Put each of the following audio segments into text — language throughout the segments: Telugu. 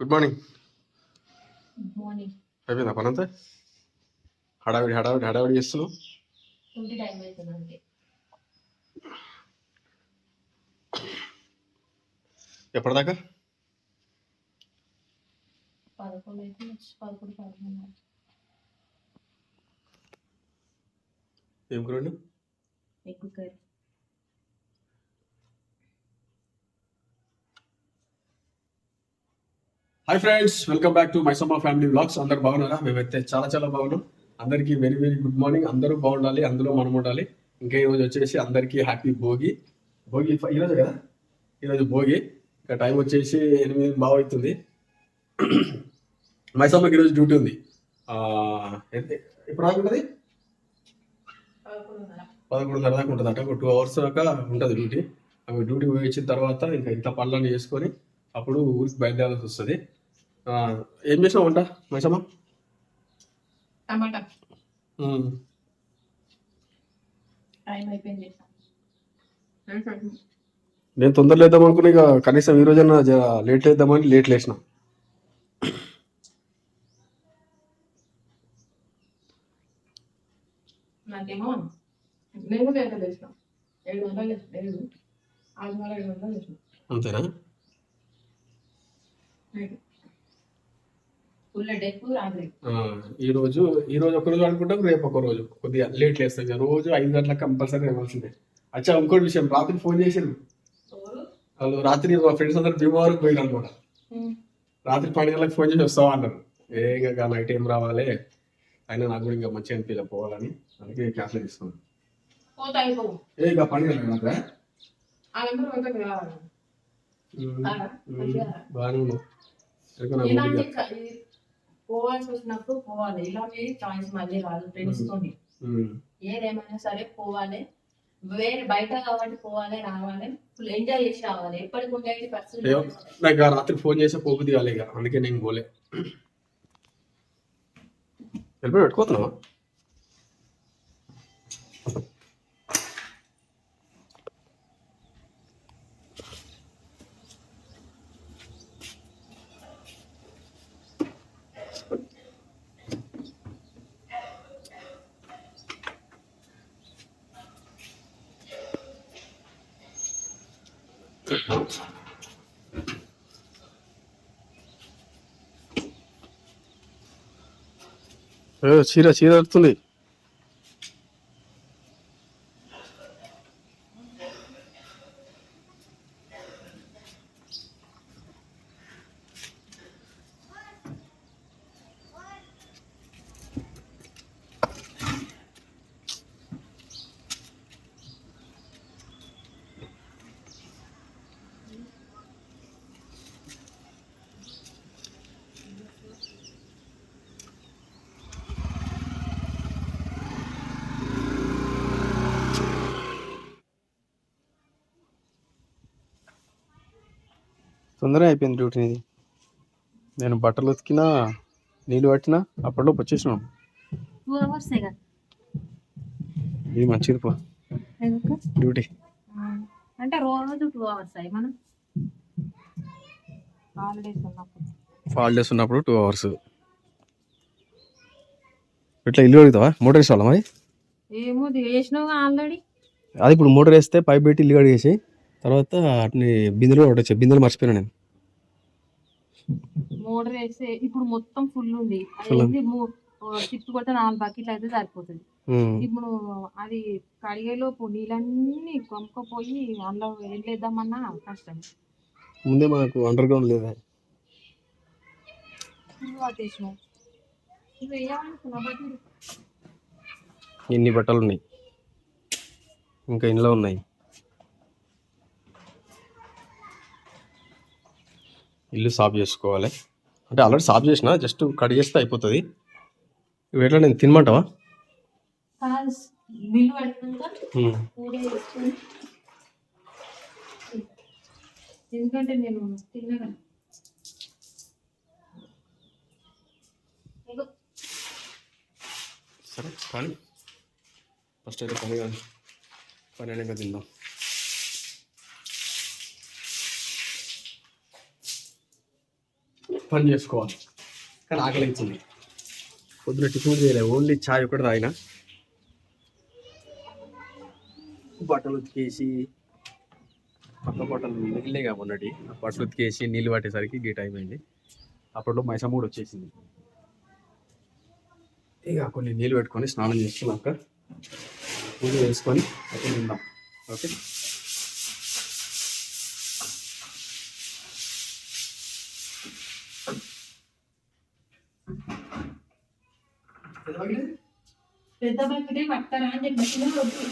గుడ్ మార్నింగ్ అయిపోయిందా పని అంతా? హడావిడి హడావిడి హడావిడి చేస్తున్నావు? ఎప్పటిదాకా? ఏం కూరండి egg curry. Hi friends welcome back to Maisamma family blogs అందరు బాగున్నారా? మేమైతే చాలా చాలా బాగున్నాం. అందరికీ వెరీ వెరీ గుడ్ మార్నింగ్ అందరూ బాగుండాలి అందులో మనం ఉండాలి. ఇంకా ఈరోజు వచ్చేసి అందరికీ హ్యాపీ భోగి. భోగి ఈరోజు కదా? ఈరోజు భోగి. ఇంకా టైం వచ్చేసి ఎనిమిది బాగా అవుతుంది మైసమ్మకి ఈరోజు డ్యూటీ ఉంది. దాకా ఉంటుంది? పదకొండున్నర. దాకా ఉంటుంది అట ఒక టూ అవర్స్ దాకా ఉంటుంది డ్యూటీ ఆమె డ్యూటీ పోయి వచ్చిన తర్వాత ఇంకా ఇంత పనులను చేసుకొని అప్పుడు ఊరికి బయలుదేరాల్సి వస్తుంది. ఏం చేసినావు వంట మైసమ్మ? టమాటా. నేను తొందరలో వేద్దాం అనుకున్నా ఇక కనీసం ఈ రోజైనా లేట్ వేద్దామని లేట్ లేసిన నాకేమో నేను కూడా ఎంత చేసిన ఏడు వందలు ఏడు వందలు అంతేనా? ఈ రోజు ఈ రోజు ఒక రోజు అనుకుంటాం రేపు ఒక రోజు కొద్దిగా లేట్ ఇక రోజు ఐదు గంటలకు కంపల్సరీ ఇవ్వాల్సిందే అచ్చా ఇంకోటి విషయం. రాత్రి ఫోన్ ఎవరు? వాళ్ళు రాత్రి మా ఫ్రెండ్స్ అందరు భీమవరం పోయిన అనమాట రాత్రి పన్నెండు గంటలకు ఫోన్ చేసి వస్తావా అన్నారు. ఏ ఇంకా నైట్ ఏం రావాలి? అయినా నాకు కూడా ఇంకా మంచిగా అనిపించలే పోవాలని. అందుకే క్లాస్లో తీసుకున్నాను. ఏ ఇక పని. బాగానే ఉన్నావు పోవాల్సి వచ్చినప్పుడు పోవాలి. ఇలాంటి చాయిస్ మళ్ళీ రాదు ఫ్రెండ్స్ తోని. ఏదేమైనా సరే పోవాలి. వేరే బయట కాబట్టి పోవాలి రావాలి. ఫుల్ ఎంజాయ్ చేసి రావాలి. ఎప్పటికి ఉండేది పరిస్థితి నాకు రాత్రి ఫోన్ చేసి దిగాలి ఇక. అందుకే నేను పోలే. పెట్టుకోతున్నావా? చీర చీర వస్తుంది తొందరగా అయిపోయింది డ్యూటీ ఇది నేను బట్టలు ఉతికినా నీళ్ళు పట్టినా అప్పటిలోపు వచ్చేసినాం. టూ ఇది మంచిది పో. డ్యూటీ. అంటే రోజు టూ అవర్స్ అయ్యి మనం? హాలిడేస్ ఉన్నప్పుడు. హాలిడేస్ ఉన్నప్పుడు టూ అవర్స్ ఇట్లా ఇల్లు అడుగుతావా మోటార్ వేసుకోవాలా మరి? ఏమో వేసినావు ఆల్రెడీ. అది ఇప్పుడు మోటార్ వేస్తే పైప్ పెట్టి ఇల్లు కడిగేసి తర్వాత అట్ని బిందెలు ఒకటి బిందెలు మర్చిపోయినా నేను. మోటార్ వేస్తే ఇప్పుడు మొత్తం ఫుల్ ఉంది. అది తిప్పి కొడితే నాలుగు బకెట్లు అయితే సరిపోతుంది. ఇప్పుడు అది కడిగేలోపు నీళ్ళన్నీ కొనుక్కపోయి అందులో వెళ్ళేద్దామన్నా కష్టం. ముందే మనకు అండర్ గ్రౌండ్ లేదా ఎన్ని బట్టలు ఉన్నాయి? ఇంకా ఇంట్లో ఉన్నాయి. ఇల్లు సాఫ్ చేసుకోవాలి. అంటే ఆల్రెడీ సాఫ్ చేసిన జస్ట్ కడిగేస్తే అయిపోతుంది. ఇవి ఎట్లా నేను తినమంటావా? ఎందుకంటే నేను సరే కానీ ఫస్ట్ అయితే పని కానీ పని అయినాక తిందాం. పని చేసుకోవాలి. కానీ ఆకలించింది. పొద్దున టిఫిన్ చేయలేదు ఓన్లీ చాయ్ ఒకటి తాగిన. బట్టలు ఉతికేసి పక్క బట్టలు మిగిలినాయి మొన్నటి. ఆ బట్టలు ఉతికేసి నీళ్ళు పట్టేసరికి గీ టైం అయింది. అప్పట్లో మైసమ్మ కూడా వచ్చేసింది. ఇక కొన్ని నీళ్ళు పెట్టుకొని స్నానం చేసుకున్నాక పూజ చేసుకొని అక్కడ ఉందాం. ఓకే పెద్ద బకెటే పట్టరా అని చెప్పి వద్దు.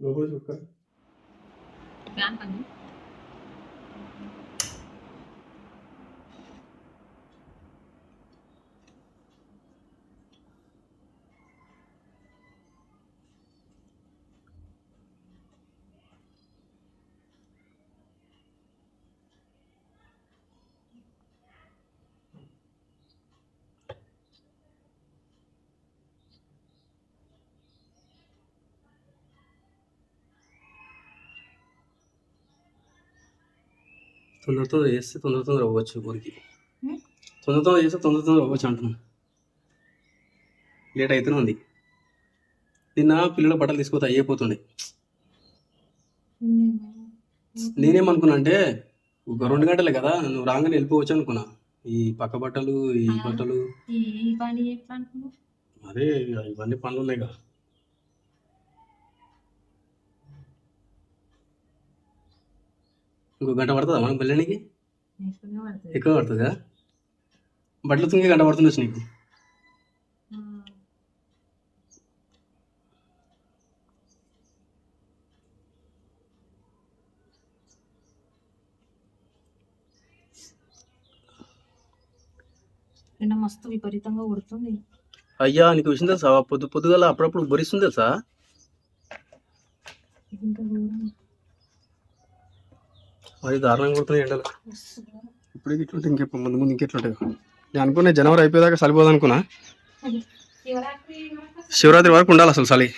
మంచిగా ఉంటుంది. లోపల చుక్క ఫ్యాన్ పని తొందర తొందర చేస్తే తొందర తొందర అవ్వచ్చు ఊరికి. హ్మ్? తొందర తొందర చేస్తే తొందర తొందర అవ్వచ్చు అంటున్నాను లేట్ అయితేనే ఉంది. నిన్న పిల్లల బట్టలు తీసుకుపోతే అయిపోతుండే నేనేమనుకున్నా అంటే ఒక రెండు గంటలే కదా నువ్వు రాగానే వెళ్ళిపోవచ్చు అనుకున్నా. ఈ పక్క బట్టలు ఈ. బట్టలు. అదే ఇవన్నీ పనులు ఉన్నాయి కదా ఇంకో గంట పడుతుందా మనం వెళ్ళడానికి ఎక్కువ పడుతుందా? బట్టలు తుంగే గంట పడుతుండొచ్చు నీకు. నిన్న మస్తు విపరీతంగా ఉడుతుంది అయ్యా నీకు విషయం తెలుసా? పొద్దు పొద్దుగల అప్పుడప్పుడు బొరిస్తుంది తెలుసా. మరి దారుణంగా కొడుతున్నాయి ఎండలు ఇప్పుడు ఇట్లుంటే ఇంకెప్పుడు ముందు ముందు ఇంకెట్లుంటాయి నేను అనుకున్నా జనవరి అయిపోయేదాకా చలిపోదు అనుకున్నా. శివరాత్రి వరకు ఉండాలి అసలు చలి.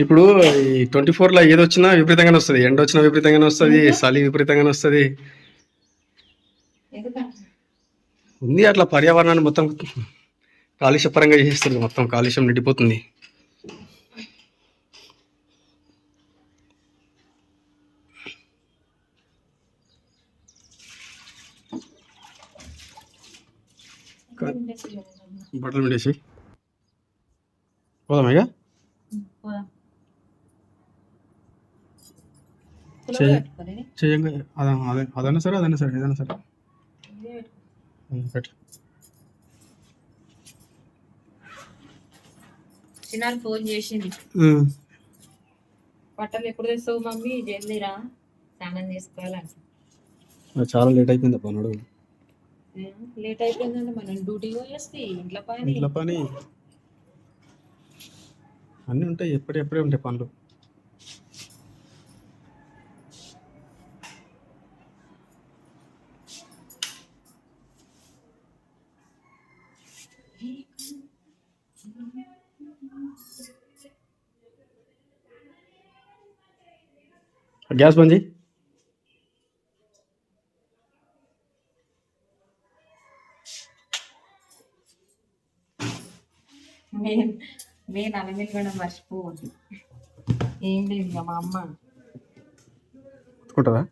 ఇప్పుడు ఈ ట్వంటీ ఫోర్లో ఏది వచ్చినా విపరీతంగానే వస్తుంది. ఎండ వచ్చినా విపరీతంగానే వస్తుంది. చలి విపరీతంగానే వస్తుంది. ఉంది అట్లా పర్యావరణాన్ని మొత్తం కాలుష్యపరంగా చేసేస్తుంది. మొత్తం కాలుష్యం నిండిపోతుంది. బట్టలు ఇక? పోదాం. చేయంగా అదే అదే అదన్నా సరే అదన్నా సరే ఏదన్నా సరే. పెట్టు. ఫోన్ చేసింది. బట్టలు ఎప్పుడు తెస్తావు మమ్మీ? జల్దీరా. స్నానం చేసుకోవాలంట చాలా లేట్ అయిపోయింది అప్ప నడువు లేట్ అయిపోయిందంటే మనం డ్యూటీకి పోయేస్తే ఇంట్లో పని. ఇంట్లో పని. అన్నీ ఉంటాయి ఎప్పుడెప్పుడే ఉంటాయి పనులు. గ్యాస్ బంద్ చేయి. నేను నేను అలమిల్ కూడా మర్చిపోవద్దు ఏం లేదు ఇక మా అమ్మ. మొత్తుకుంటుందా?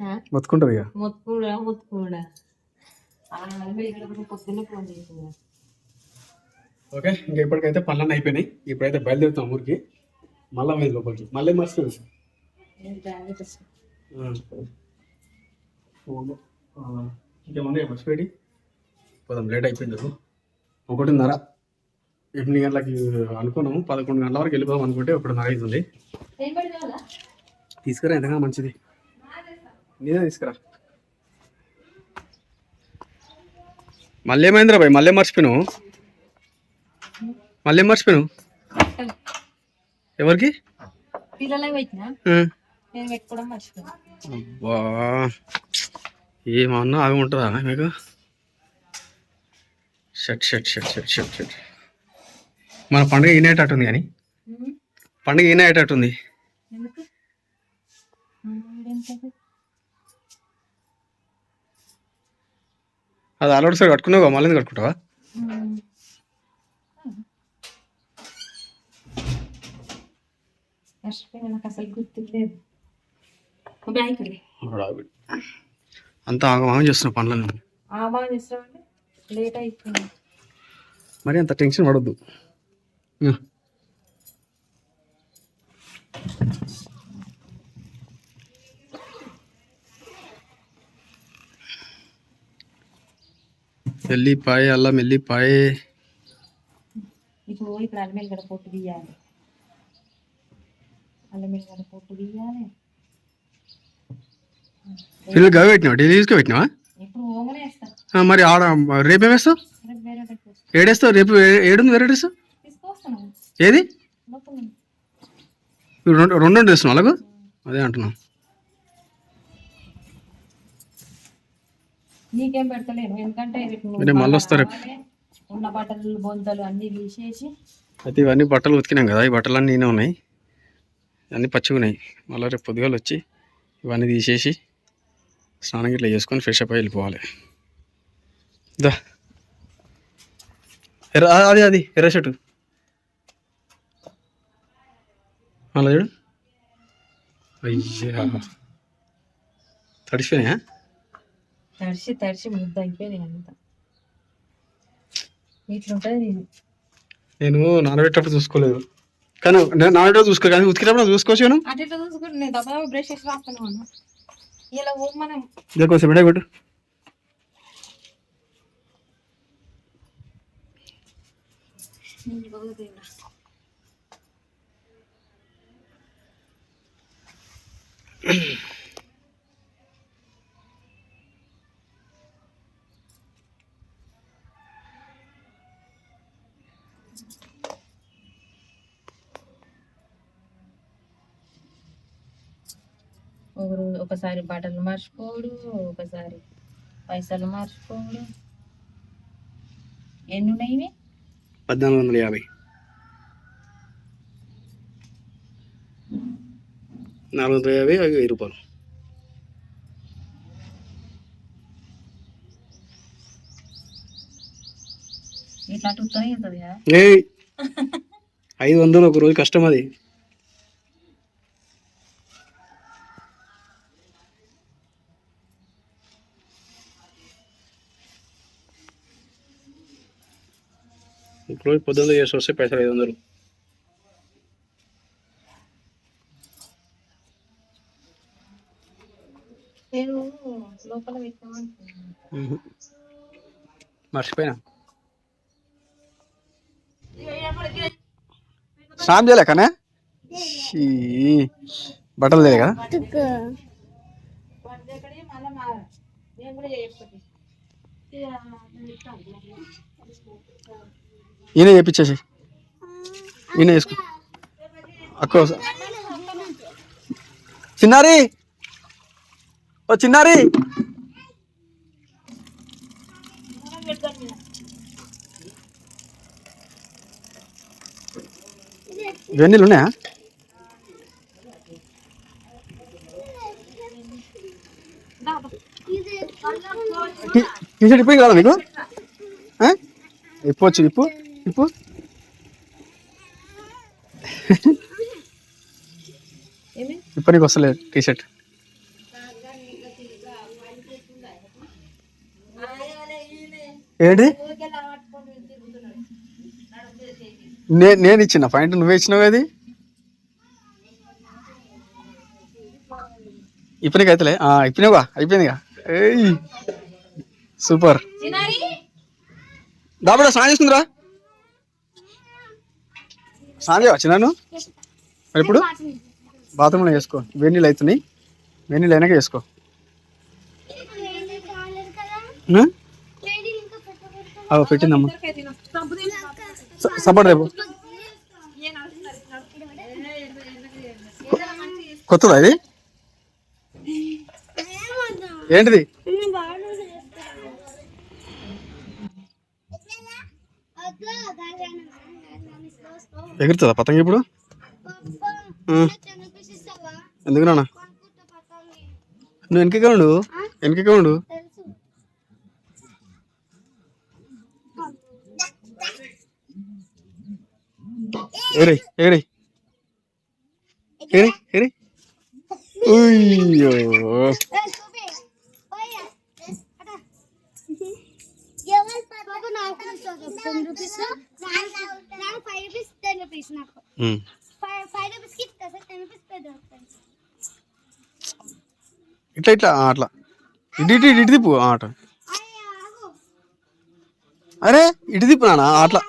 ఆ? మొత్తుకుంటుంది ఇక మొత్తుకుడా మొత్తుకుడా. పొద్దున్నే ఫోన్ చేసింది. ఓకే ఇంకా ఇప్పటికైతే పనులన్నీ అయిపోయినాయి. ఇప్పుడైతే బయలుదేరుతాం ఊరికి. మళ్ళీ పోయింది లోపలికి. మళ్ళీ మర్చిపోయింది నేను బ్యాగ్ తెస్తా. ఫోన్ ఇంకేమున్నాయి? మర్చిపోయి పోదాం లేట్ అయిపోయింది. ఒకటిన్నర. ఎనిమిది గంటలకి అనుకున్నాము పదకొండు గంటల వరకు వెళ్ళిపోదాం అనుకుంటే ఒకటిన్నర అవుతుంది తీసుకురా ఎంతగా మంచిది. నీదే తీసుకురా. మళ్ళీ ఏమైందిరా భయ్? మళ్ళీ మర్చిపోయినావు? మళ్ళీ ఏం మర్చిపోయినావు? ఎవరికి. నేను మర్చిపోయాను. అబ్బా ఏమన్నా అవి ఉంటుందా మీకు? Shut shut shut shut shut shut. మన పండుగ ఈనేటట్టుంది కానీ. పండుగ ఈనేటట్టుంది? అది ఆల్రెడీ సార్ కట్టుకున్నావు మళ్ళీ కట్టుకుంటావా? అంతా ఆగమాగం చేస్తున్న పనులను లేట్ అయిపోయింది. మరి అంత టెన్షన్ పడొద్దు. ఇగో. ఎల్లిపాయ అల్లం ఎల్లిపాయ ఇప్పుడు ఇక్కడ అల్లమెల్లి గడ పొట్టు తీయాలి అల్లమెల్లి గడ పొట్టు తీయాలి పిల్లలు గవి పెట్టినావా డైలీ తీసుకు పెట్టినావా ఇప్పుడు ఓమనే వేస్తా ఆ, మరి ఆడ రేపేం వేస్తావు రేపు వేరే పెట్టు ఏడేస్తావు రేపు ఏ- ఏడుంది వేరే డ్రెస్ తీసుకొస్తాను ఏది? రెండు రెండు వేస్తున్నావు అలాగూ? అదే అంటున్నాం. నీకేం పెడతలేను. ఎందుకంటే మళ్ళీ వస్తా రేపు. రావాలి. ఉన్న బట్టలు బొంతలు అన్ని తీసేసి అయితే ఇవన్నీ బట్టలు ఉతికినాం కదా. ఈ బట్టలన్నీ నేనే ఉన్నాయి. అన్నీ పచ్చిగా ఉన్నాయి మళ్ళీ రేపు పొద్దుగాల వచ్చి ఇవన్నీ తీసేసి స్నానం ఇట్లా చేసుకొని ఫ్రెష్ అప్ వెళ్ళిపోవాలి. దా. అది అది ఎర్ర షర్టు. అలా చూడు. అయ్యా. తడిసిపోయినాయా? తడిసి తడిసి ముద్ద అయిపోయినాయి అంత ఇట్లుంటది నేను నేను నానబెట్టేటప్పుడు చూసుకోలేదు. కానీ నేను నానబెట్టే చూసుకో కానీ ఉతికేటప్పుడు చూసుకోవచ్చు నేను అటు ఇట్లా చూసుకుంటే నేను దబ్బా బ్రష్ చేసి రాస్తాను అన్న ఇలా ఓ మనం. బిడ్డ ఒకరు ఒకసారి బట్టలు మర్చిపోడు ఒకసారి పైసలు మర్చిపోడు ఎన్ని ఉన్నాయి పద్నాలుగు వందల యాభై. నాలుగు వందల యాభై అవి వెయ్యి రూపాయలు ఐదు వందలు ఒక రోజు కష్టం అది. ఒక రోజు పొద్దున్న చేసి వస్తే పైసలు ఐదు వందలు. నేను లోపల. మర్చిపోయినా? స్నానం చేయలే కానీ బట్టలు తెలియ కదా? నేను కూడా చేయకపోతే ఈయన చేపించేసి. ఈయన వేసుకో. అక్క వస్తా. చిన్నారి ఓ చిన్నారి. వెన్నీళ్ళు ఉన్నాయా? టీషర్ట్ ఇప్పటికి రాదా మీకు ఆ? ఇప్పొచ్చు ఇప్పు ఇప్పు. ఇప్పటికి వస్తలేదు టీషర్ట్. ఏంటి? నే నేను ఇచ్చిన పాయింట్ నువ్వే ఇచ్చినావు అది ఇప్పటికి అయితేలే. ఇప్పినావుగా అయిపోయిందిగా ఏయ్ సూపర్. దాబడా స్నానం చేసుకుందిరా. స్నానం చేయవా చిన్నాను మరి ఇప్పుడు? బాత్రూంలో చేసుకో. వేడి నీళ్ళు అవుతున్నాయి వేడి నీళ్ళు అయినాక చేసుకో. ఉం? అవ పెట్టిందమ్మా. సపోర్ట్ రేపు. కొత్తదా ఇది? ఏంటిది? ఎగురుతుందా పతంగి ఇప్పుడు. ఎందుకు నాన్న? నువ్వు వెనకగా ఉండు. వెనకగా ఉండు. సార్ టెన్ రూపీస్ పెద్ద ఇట్లా ఇట్లా అట్లా. ఇటు ఇటు ఇటు తిప్పు. ఆ, అట్లా. ఆగు అరే ఇటు తిప్పు నాన్న అట్లా.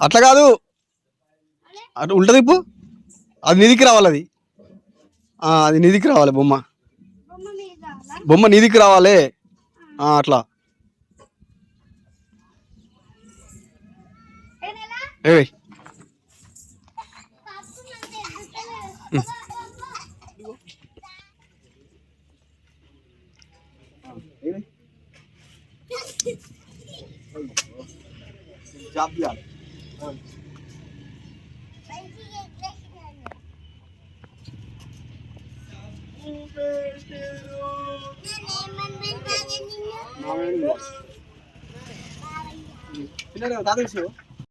అట్లా కాదు. అటు ఉల్టా తిప్పు అది నిధికి రావాలి అది. అది నిధికి రావాలి బొమ్మ. బొమ్మ నిధికి రావాలి. అట్లా. ఏయ్. 나대세요.